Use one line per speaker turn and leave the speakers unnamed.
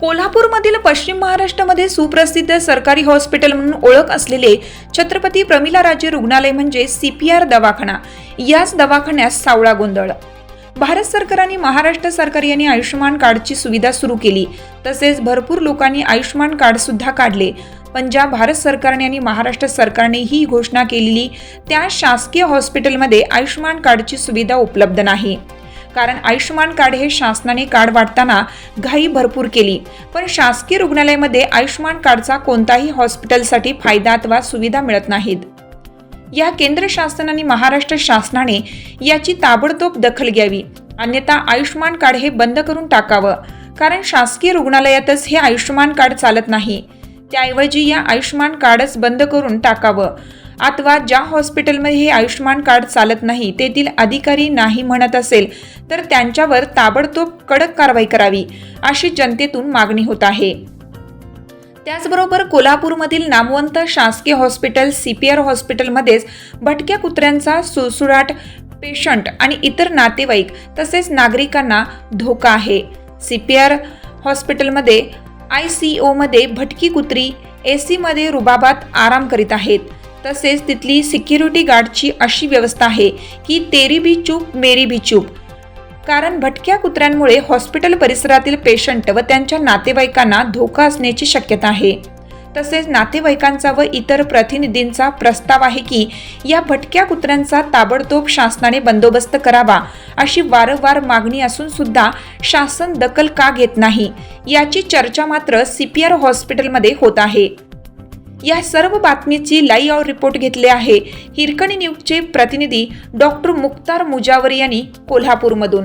कोल्हापूरमधील पश्चिम महाराष्ट्रामध्ये सुप्रसिद्ध सरकारी हॉस्पिटल म्हणून ओळख असलेले छत्रपती प्रमिला राज्य रुग्णालय म्हणजे सीपीआर दवाखाना. याच दवाखान्यात सावळा गोंधळ. भारत सरकार आणि महाराष्ट्र सरकार यांनी आयुष्यमान कार्डची सुविधा सुरू केली. तसेच भरपूर लोकांनी आयुष्यमान कार्ड सुद्धा काढले. पण ज्या भारत सरकारने आणि महाराष्ट्र सरकारने ही घोषणा केलेली त्या शासकीय हॉस्पिटलमध्ये आयुष्यमान कार्डची सुविधा उपलब्ध नाही. कारण आयुष्यमान कार्ड हे शासनाने कार्ड वाटताना घाई भरपूर केली. पण शासकीय रुग्णालयामध्ये आयुष्यमान कार्डचा कोणताही हॉस्पिटलसाठी फायदा अथवा सुविधा मिळत नाहीत. या केंद्र शासन आणि महाराष्ट्र शासनाने याची ताबडतोब दखल घ्यावी. अन्यथा आयुष्यमान कार्ड हे बंद करून टाकावं. कारण शासकीय रुग्णालयातच हे आयुष्यमान कार्ड चालत नाही. त्याऐवजी या आयुष्यमान कार्डच बंद करून टाकावं. अथवा ज्या हॉस्पिटलमध्ये हे आयुष्यमान कार्ड चालत नाही तेथील अधिकारी नाही म्हणत असेल तर त्यांच्यावर ताबडतोब कडक कारवाई करावी अशी जनतेतून मागणी होत आहे. त्याचबरोबर कोल्हापूरमधील नामवंत शासकीय हॉस्पिटल सी पी आर हॉस्पिटलमध्येच भटक्या कुत्र्यांचा सुळसुळाट पेशंट आणि इतर नातेवाईक तसेच नागरिकांना धोका आहे. सी पी आर हॉस्पिटलमध्ये आय सी ओमध्ये भटकी कुत्री ए सीमध्ये रुबाबात आराम करीत आहेत. तसेच तिथली सिक्युरिटी गार्डची अशी व्यवस्था आहे की तेरी भी चूप मेरी भी चूप. कारण भटक्या कुत्र्यांमुळे हॉस्पिटल परिसरातील पेशंट व त्यांच्या नातेवाईकांना धोका असण्याची शक्यता आहे. तसेच नातेवाईकांचा व इतर प्रतिनिधींचा प्रस्ताव आहे की या भटक्या कुत्र्यांचा ताबडतोब शासनाने बंदोबस्त करावा अशी वारंवार मागणी असून सुद्धा शासन दखल का घेत नाही याची चर्चा मात्र सी पी आर हॉस्पिटलमध्ये होत आहे. या सर्व बातमीची लाईव्ह रिपोर्ट घेतले आहे हिरकणी न्यूजचे प्रतिनिधी डॉक्टर मुक्तार मुजावर यांनी कोल्हापूरमधून.